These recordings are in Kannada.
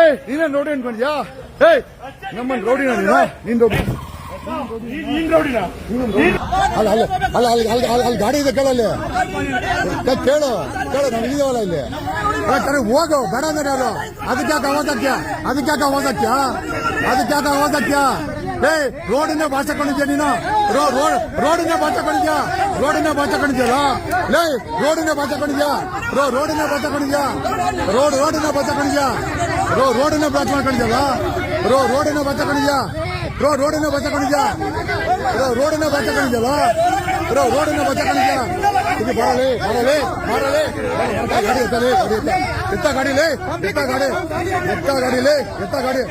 ಏಯ್, ನೀನೇ ನೋಡಿ ಅನ್ಕೊಂಡ್ಯಾ? ಏಯ್, ನಮ್ಮನ್ ರೌಡಿನ ನೀನು? ನೀನ್ ರೌಡಿ ಅಲ್ಲ ಅಲ್ಲ ಅಲ್ಲ, ಅಲ್ಲಿ ಅಲ್ಲಿ ಗಾಡಿ ಇದೆ ಕೇಳಲ್ಲಿ ಕೇಳು ಕೇಳು, ನಾನು ಇದೀವಲ್ಲ ಇಲ್ಲಿ. ಹೋಗು, ಬೇಡ ಅಂದ್ರೆ ಅದಕ್ಕೆ ಯಾಕೆ ಅದಕ್ಕೆ ಅದಕ್ಕೆ ಯಾಕೆ ಏ ರೋಡಿನ ಭಾಷೆ ಕೊಂಡಿದ್ಯಾ ನೀನು ರೋ ರೋಡ್ ರೋಡಿನ ಭಾಷೆ ಕೊಂಡಿದ್ಯಾ ರೋಡಿನ ಭಾಷೆ ಕೊಂಡಿದ್ಯಲ್ಲ ಲೇ ರೋಡಿನ ಭಾಷೆ ಕೊಂಡಿದ್ಯಾ ರೋ ರೋಡಿನ ಭಾಷೆ ಕೊಂಡಿದ್ಯಾ ರೋಡ್ ರೋಡಿನ ಭಾಷೆ ಕೊಂಡಿದ್ಯಾ ರೋ ರೋಡಿನ ಬ್ಲಾಕ್ ಮಾಡ್ಕೊಂಡಿದ್ಯಲ್ಲ ರೋ ರೋಡಿನ ಭಾಷೆ ಕೊಂಡಿದ್ಯಾ ರೋ ರೋಡಿನ ಭಾಷೆ ಕೊಂಡಿದ್ಯಾ ರೋ ರೋಡಿನ ಭಾಷೆ ಕೊಂಡಿದ್ಯಲ್ಲ ರೋ ರೋಡಿನ ಭಾಷೆ ಕೊಂಡಿದ್ಯಾ ಇದು ಬರಲಿ ಬರಲಿ ಬರಲಿ ಗಾಡಿ ಎತ್ತಲಿ ಗಾಡಿ ಎತ್ತ ಎತ್ತ ಗಾಡಿಲಿ ಎತ್ತ ಗಾಡಿ ಎತ್ತ ಗಾಡಿಲಿ ಎತ್ತ ಗಾಡಿ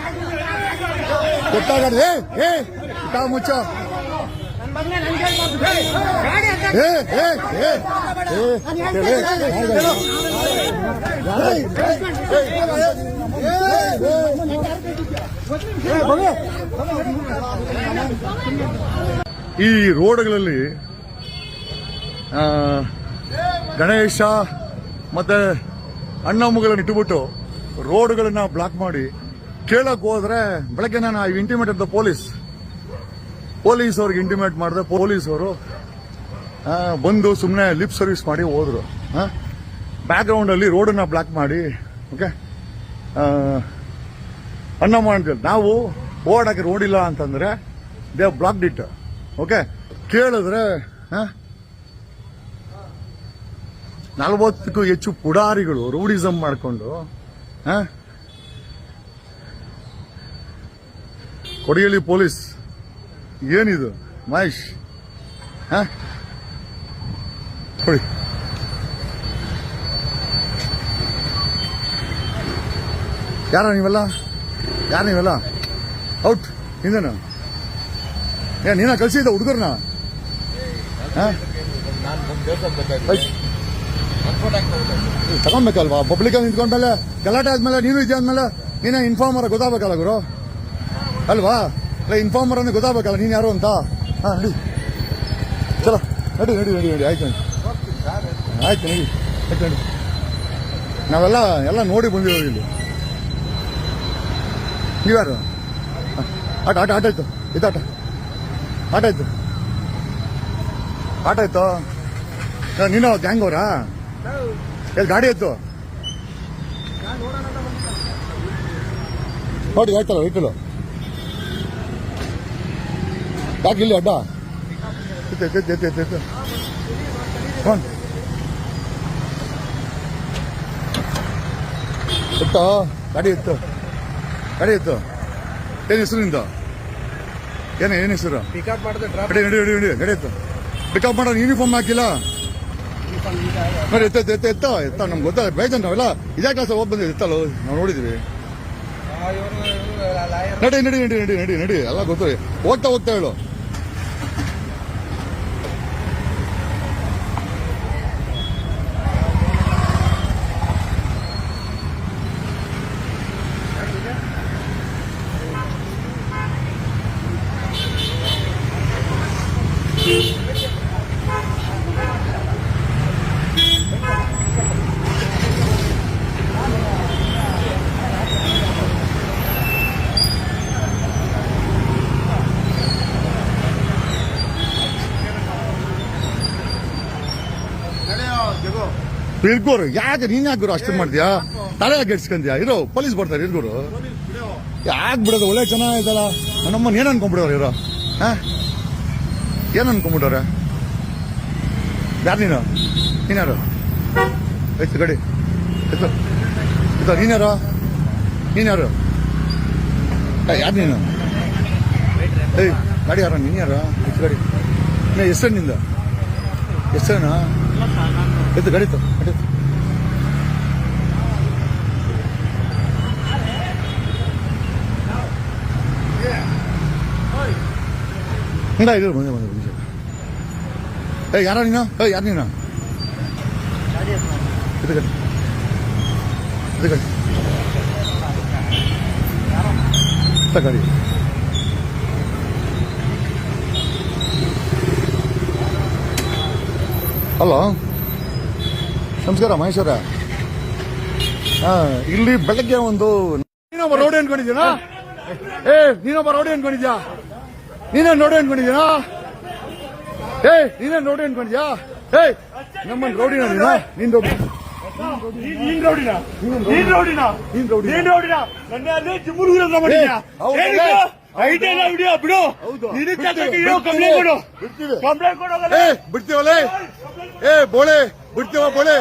ಎತ್ತ ಗಾಡಿ ಏ ಇತ್ತ ಮುಚ್ಚ ಈ ರೋಡ್ಗಳಲ್ಲಿ ಗಣೇಶ ಮತ್ತೆ ಅಣ್ಣಮ್ಮಗಳನ್ನು ಇಟ್ಟುಬಿಟ್ಟು ರೋಡ್ಗಳನ್ನ ಬ್ಲಾಕ್ ಮಾಡಿ ಕೇಳಕ್ ಹೋದ್ರೆ ಬೆಳಗ್ಗೆ ನಾನು ಐ ಇಂಟಿಮೇಟೆಡ್ ಪೊಲೀಸ್ ಪೊಲೀಸ್ ಅವ್ರಿಗೆ ಇಂಟಿಮೇಟ್ ಮಾಡಿದೆ ಪೊಲೀಸ್ ಅವರು ಬಂದು ಸುಮ್ಮನೆ ಲಿಪ್ ಸರ್ವಿಸ್ ಮಾಡಿ ಹೋದ್ರು. ಬ್ಯಾಕ್ ಗ್ರೌಂಡ್ ಅಲ್ಲಿ ರೋಡನ್ನ ಬ್ಲಾಕ್ ಮಾಡಿ ಓಕೆ ಅನ್ನ ಅಂತ ನಾವು ಓಡಾಕೆ ರೋಡ್ ಇಲ್ಲ ಅಂತಂದ್ರೆ ದೇ ಬ್ಲಾಕ್ ಇಟ್ ಓಕೆ ಕೇಳಿದ್ರೆ ನಲವತ್ತಕ್ಕೂ ಹೆಚ್ಚು ಪುಡಾರಿಗಳು ರೂಢಿಸಮ್ ಮಾಡಿಕೊಂಡು ಕೊಡಿಯಳ್ಳಿ ಪೊಲೀಸ್. ಏನಿದು? ಮಹೇಶ್? ಕೊಡಿ ಯಾರ ನೀವೆಲ್ಲ? ಯಾರು ನೀವೆಲ್ಲ? ಔಟ್. ಹಿಂದೇನು ಏ, ನೀನ ಕಳಿಸಿದ್ದ ಹುಡುಗರ್ನ? ತಗೊಂಬೇಕಲ್ವಾ ಪಬ್ಲಿಕ್ ನಿಂತ್ಕೊಂಡ್ಮೇಲೆ ಗಲಾಟೆ ಆದ್ಮೇಲೆ ನೀನು ಇದೆಯಾದ್ಮೇಲೆ ನೀನೇ ಇನ್ಫಾರ್ಮರ್ ಗೊತ್ತಾಗಬೇಕಲ್ಲ ಗುರು. ಅಲ್ವಾ? ಅಲ್ಲ ಇನ್ಫಾರ್ಮರ್ ಅಂದ್ರೆ ಗೊತ್ತಾಗಬೇಕಲ್ಲ, ನೀನು ಯಾರು ಅಂತ? ಹಾಂ, ನಡಿ. ಚಲೋ. ನಡಿ ನಡಿ ನಡಿ ನಡಿ. ಆಯ್ತು ನಡಿ. ಆಯ್ತು ನಡಿ. ಆಯ್ತು, ನಡಿ. ನಾವೆಲ್ಲ, ಎಲ್ಲ ನೋಡಿ ಬಂದಿರೋದು ಇಲ್ಲಿ. ನೀವ್ಯಾರು ಆಟ ಆಟ ಆಟ ಆಯ್ತು. ಇದು ಆಟ. ಆಯ್ತು. ಆಟ ಆಯ್ತು? ನೀನು ಗ್ಯಾಂಗ್ ಅವರಾ ಎಲ್ಲಿ ಗಾಡಿ ಇತ್ತು ನೋಡಿ, ಆಯ್ತಲ್ಲ ವೆಹಿಕಲ್ ಯಾಕೆ ಇಲ್ಲಿ ಅಡ್ಡ. ಇತ್ತು ಗಾಡಿ ಇತ್ತು. ಗಾಡಿ ಇತ್ತು. ಏನು ಹೆಸರು ನಿಂದು? ಏನು ಏನು ಹೆಸರು? ಪಿಕಪ್ ಮಾಡಿದ್ರೆ ಡ್ರಾಪ್ ನಡಿ ನಡಿ ನಡಿ ನಡಿ. ಗಾಡಿ ಇತ್ತು ಪಿಕಪ್ ಮಾಡೋ ಯೂನಿಫಾರ್ಮ್ ಹಾಕಿಲ್ಲ? ನೋಡಿ ಎತ್ತ ಎತ್ತ ಎತ್ತ ಎತ್ತ ಎತ್ತ ನಮ್ಗೆ ಗೊತ್ತಾ ಬೇಜಾನ್ ನಾವೆಲ್ಲ ಇದೇ ಕ್ಲಾಸ್ ಹೋಗಿ ಬಂದಿದ್ದು ಎತ್ತಲ್ಲ ನಾವು ನೋಡಿದ್ವಿ. ನಡಿ ನಡಿ ನಡಿ ನಡಿ ನಡಿ ನಡಿ ಎಲ್ಲ ಗೊತ್ತು. ಹೋಗ್ತಾ ಹೋಗ್ತಾ ಹೇಳು. ಇರ್ಗೋರು ಯಾಕೆ ನೀನ್ ಯಾಕೆ ಗುರು ಅಷ್ಟು ಮಾಡ್ತೀಯಾ? ತಲೆ ಯಾಕೆ ಇರೋ ಪೊಲೀಸ್ ಬರ್ತಾರೆ ಇರ್ಗೋರು. ಯಾಕೆ ಬಿಡೋದು? ಒಳ್ಳೆ ಚೆನ್ನಾಗಿದ್ದಲ್ಲ ನಮ್ಮನ್ನ ಏನ್ ಅನ್ಕೊಂಡ್ಬಿಡೋರು ಇರೋ ಹಾ? ಏನ್ ಅನ್ಕೊಂಡ್ಬಿಟ್ಟವ್ರೆ ಯಾರು ನೀನು ನೀನ್ಯಾರು ಆಯ್ತು ಗಡಿ ಎತ್ತು ಎತ್ತ ನೀನ್ಯಾರು ನೀನ್ಯಾರು ಯಾರು ನೀನು ಏಯ್ ಗಾಡಿ ಯಾರ ನೀನ್ ಯಾರು ಎತ್ತು ಗಾಡಿ ನೀ ಹೆಸರು ನಿಂದ ಹೆಸರೇನಾ ಎತ್ತು ಗಾಡಿ ಎತ್ತು ಗಾಡಿ ಎತ್ತು. ಹಿಂಗ ಇರು ಬಂದೆ ಬಂದೆ ಬಂದೆ ಏ ಯಾರ ನೀನು ಹೇ ಯಾರು ನೀನು ಇದು ಗಾಡಿ ಇದು ಗಾಡಿ ಎತ್ತ ಗಾಡಿ ಹಲೋ ನಮಸ್ಕಾರ, ಮಹೇಶ್ವರ. ಹಾ, ಇಲ್ಲಿ ಬೆಳಗ್ಗೆ ಒಂದು ನೀನೊಬ್ಬ ರೌಡಿ ಅನ್ಕೊಂಡಿದ್ಯಾ ಏ, ನೀನೊಬ್ಬ ರೌಡಿ ಅನ್ಕೊಂಡಿದ್ಯಾ ನೀನೇ ನೋಡಿ ಅನ್ಕೊಂಡಿದ್ಯಾ ಏ ನೀನೇ ನೋಡಿ ಅನ್ಕೊಂಡಿದ್ಯಾ? ಏಯ್ ನಮ್ಮನ್ ರೌಡಿನ ನೀನು? ನೀನ್ ರೌಡಿ. ನೀನ್- ನೀನ್ ರೌಡಿನ ನೀನ್ ರೌಡಿನ? ನೀನ್ ರೌಡಿ. ನೀನ್ ರೌಡಿನ? ನನ್ನ ಅಲ್ಲಿ ವಿಡಿಯೋ ಬಿಡು. ಬಿಡ್ತೀವಿ. ಕಂಪ್ಲೇಂಟ್ ಕೊಡು. ಕಂಪ್ಲೇಂಟ್ ಏ ಬಿಡ್ತೀವಲ್ಲೇ ಏ ಬೋಳೆ ಬಿಡ್ತೀವ ಬೋಳೆ?